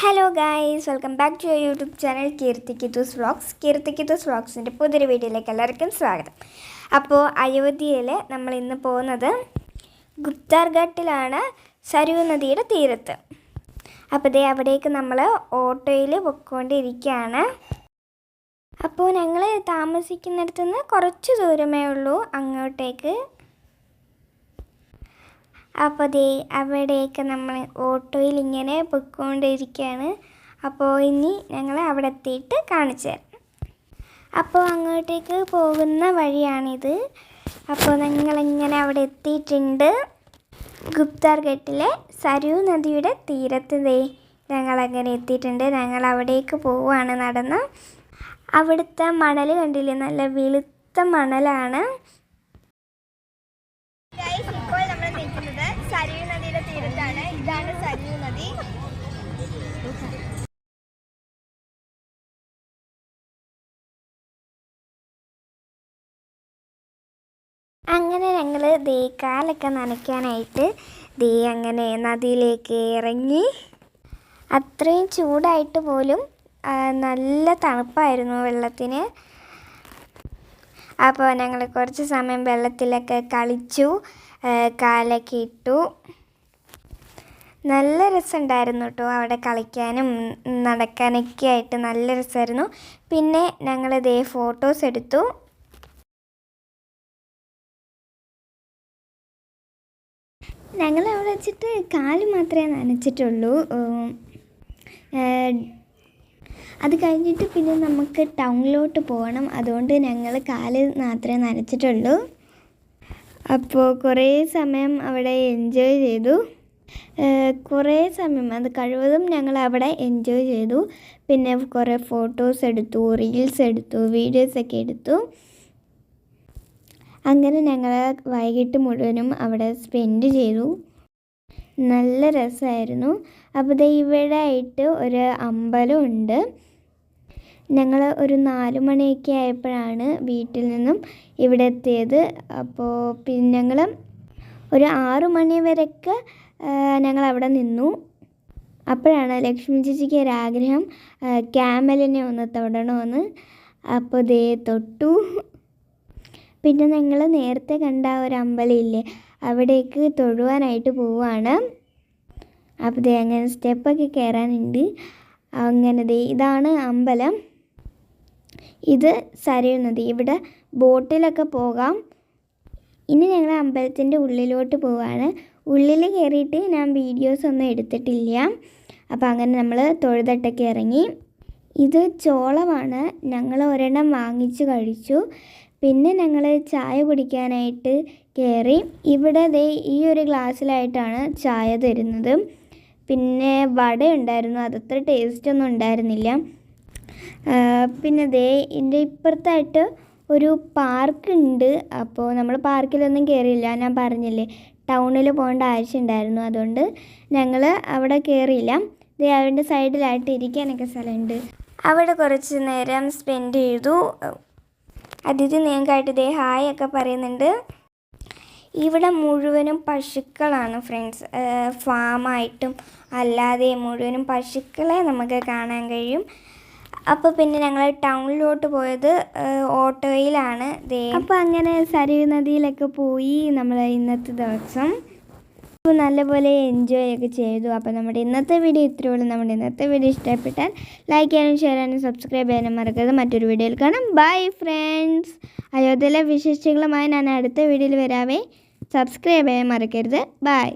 Hello guys welcome back to your YouTube channel Keerthi Kittus vlogs Keerthi Kittus വ്ളോഗ്സിന്റെ പുതിയൊരു വീഡിയോയിലേക്ക് എല്ലാവർക്കും സ്വാഗതം. അപ്പോൾ അയോധ്യയിൽ നമ്മൾ ഇന്ന് പോകുന്നത് ഗുപ്താർ ഘട്ടിലാണ് സരു നദിയുടെ തീരത്ത്. അപ്പോൾ ദേ അവിടേക്ക് നമ്മൾ ഓട്ടോയിൽ പൊയ്ക്കൊണ്ടിരിക്കുകയാണ്. അപ്പോൾ ഞങ്ങൾ താമസിക്കുന്നിടത്തുനിന്ന് കുറച്ച് ദൂരമേ ഉള്ളൂ അങ്ങോട്ടേക്ക്. അപ്പോൾ ദേ അവിടെയൊക്കെ നമ്മൾ ഓട്ടോയിൽ ഇങ്ങനെ പൊയ്ക്കൊണ്ടിരിക്കുകയാണ് അപ്പോൾ ഇനി ഞങ്ങൾ അവിടെ എത്തിയിട്ട് കാണിച്ചു തരാം. അപ്പോൾ അങ്ങോട്ടേക്ക് പോകുന്ന വഴിയാണിത്. അപ്പോൾ ഞങ്ങളിങ്ങനെ അവിടെ എത്തിയിട്ടുണ്ട്. ഗുപ്താർ ഘട്ടിലെ സരു നദിയുടെ തീരത്ത് ദേ ഞങ്ങളങ്ങനെ എത്തിയിട്ടുണ്ട്. ഞങ്ങൾ അവിടേക്ക് പോവുകയാണ് നടന്ന്. അവിടുത്തെ മണൽ കണ്ടില്ലേ? നല്ല വെളുത്ത മണലാണ്. അങ്ങനെ ഞങ്ങൾ ദേ കാലൊക്കെ നനയ്ക്കാനായിട്ട് ദേ അങ്ങനെ നദിയിലേക്ക് ഇറങ്ങി. അത്രയും ചൂടായിട്ട് പോലും നല്ല തണുപ്പായിരുന്നു വെള്ളത്തിന്. അപ്പോൾ ഞങ്ങൾ കുറച്ച് സമയം വെള്ളത്തിലൊക്കെ കളിച്ചു കാലൊക്കെ ഇട്ടു. നല്ല രസമുണ്ടായിരുന്നു കേട്ടോ അവിടെ കളിക്കാനും നടക്കാനൊക്കെ ആയിട്ട് നല്ല രസമായിരുന്നു. പിന്നെ ഞങ്ങൾ ഇതേ ഫോട്ടോസ് എടുത്തു. ഞങ്ങൾ അവിടെ വെച്ചിട്ട് കാൽ മാത്രമേ നനച്ചിട്ടുള്ളൂ. അത് കഴിഞ്ഞിട്ട് പിന്നെ നമുക്ക് ടൗണിലോട്ട് പോകണം. അതുകൊണ്ട് ഞങ്ങൾ കാൽ മാത്രമേ നനച്ചിട്ടുള്ളൂ. അപ്പോൾ കുറേ സമയം അവിടെ എൻജോയ് ചെയ്തു. കുറേ സമയം അത് കഴിവതും ഞങ്ങൾ അവിടെ എൻജോയ് ചെയ്തു. പിന്നെ കുറേ ഫോട്ടോസ് എടുത്തു റീൽസ് എടുത്തു വീഡിയോസൊക്കെ എടുത്തു. അങ്ങനെ ഞങ്ങൾ വൈകിട്ട് മുഴുവനും അവിടെ സ്പെൻഡ് ചെയ്തു. നല്ല രസമായിരുന്നു അപ്പോൾ ഇവിടെ ആയിട്ട് ഒരു അമ്പലമുണ്ട് ഞങ്ങൾ ഒരു നാല് മണിയൊക്കെ ആയപ്പോഴാണ് വീട്ടിൽ നിന്നും ഇവിടെ എത്തിയത്. അപ്പോൾ പിന്നെ ഞങ്ങൾ ഒരു ആറു മണി വരെയൊക്കെ ഞങ്ങൾ അവിടെ നിന്നു. അപ്പോഴാണ് ലക്ഷ്മി ചേച്ചിക്ക് ഒരാഗ്രഹം ക്യാമലിനെ ഒന്ന് തൊടണമെന്ന് അപ്പോൾ ദേ തൊട്ടു. പിന്നെ ഞങ്ങൾ നേരത്തെ കണ്ട ഒരു അമ്പലമില്ലേ അവിടേക്ക് തൊഴുവാനായിട്ട് പോവുകയാണ് അപ്പോൾ ദേ അങ്ങനെ സ്റ്റെപ്പൊക്കെ കയറാനുണ്ട്. അങ്ങനെ ദേ ഇതാണ് അമ്പലം. ഇത് സരയുന്നത്. ഇവിടെ ബോട്ടിലൊക്കെ പോകാം. ഇനി ഞങ്ങൾ അമ്പലത്തിന്റെ ഉള്ളിലോട്ട് പോവാണ്. ഉള്ളിൽ കയറിയിട്ട് ഞാൻ വീഡിയോസ് ഒന്നും എടുത്തിട്ടില്ല. അപ്പോൾ അങ്ങനെ നമ്മൾ തൊഴുതട്ടൊക്കെ ഇറങ്ങി. ഇത് ചോളമാണ്. ഞങ്ങൾ ഒരെണ്ണം വാങ്ങിച്ചു കഴിച്ചു. പിന്നെ ഞങ്ങൾ ചായ കുടിക്കാനായിട്ട് കയറി. ഇവിടെ ദേ ഈ ഒരു ഗ്ലാസ്സിലായിട്ടാണ് ചായ തരുന്നത്. പിന്നെ വട ഉണ്ടായിരുന്നു. അതത്ര ടേസ്റ്റ് ഒന്നും ഉണ്ടായിരുന്നില്ല. പിന്നെ ദേ എന്റെ ഇപ്പുറത്തായിട്ട് ഒരു പാർക്ക് ഉണ്ട്. അപ്പോൾ നമ്മൾ പാർക്കിലൊന്നും കയറിയില്ല. ഞാൻ പറഞ്ഞില്ലേ ടൗണിൽ പോകേണ്ട ആവശ്യമുണ്ടായിരുന്നു അതുകൊണ്ട് ഞങ്ങൾ അവിടെ കയറിയില്ല. ദേ അവന്റെ സൈഡിലായിട്ട് ഇരിക്കാനൊക്കെ സ്ഥലമുണ്ട്. അവിടെ കുറച്ച് നേരം സ്പെൻഡ് ചെയ്തു. അതിഥി നിങ്ങൾക്കായിട്ട് ദേ ഹായ് ഒക്കെ പറയുന്നുണ്ട്. ഇവിടെ മുഴുവനും പശുക്കളാണ് ഫ്രണ്ട്സ് ഫാമായിട്ടും അല്ലാതെ മുഴുവനും പശുക്കളെ നമുക്ക് കാണാൻ കഴിയും. അപ്പോൾ പിന്നെ ഞങ്ങൾ ടൗണിലോട്ട് പോയത് ഓട്ടോയിലാണ് അപ്പോൾ അങ്ങനെ സരയു നദിയിലൊക്കെ പോയി നമ്മൾ ഇന്നത്തെ ദിവസം. അപ്പോൾ നല്ലപോലെ എൻജോയ് ഒക്കെ ചെയ്തു. അപ്പോൾ നമ്മുടെ ഇന്നത്തെ വീഡിയോ ഇത്രയേ ഉള്ളൂ. നമ്മുടെ ഇന്നത്തെ വീഡിയോ ഇഷ്ടപ്പെട്ടാൽ ലൈക്ക് ചെയ്യാനും ഷെയർ ചെയ്യാനും സബ്സ്ക്രൈബ് ചെയ്യാനും മറക്കരുത്. മറ്റൊരു വീഡിയോയിൽ കാണാം. ബൈ ഫ്രണ്ട്സ് അയോധ്യയിലെ വിശേഷങ്ങളുമായി ഞാൻ അടുത്ത വീഡിയോയിൽ വരാവേ. സബ്സ്ക്രൈബ് ചെയ്യാൻ മറക്കരുത്. ബൈ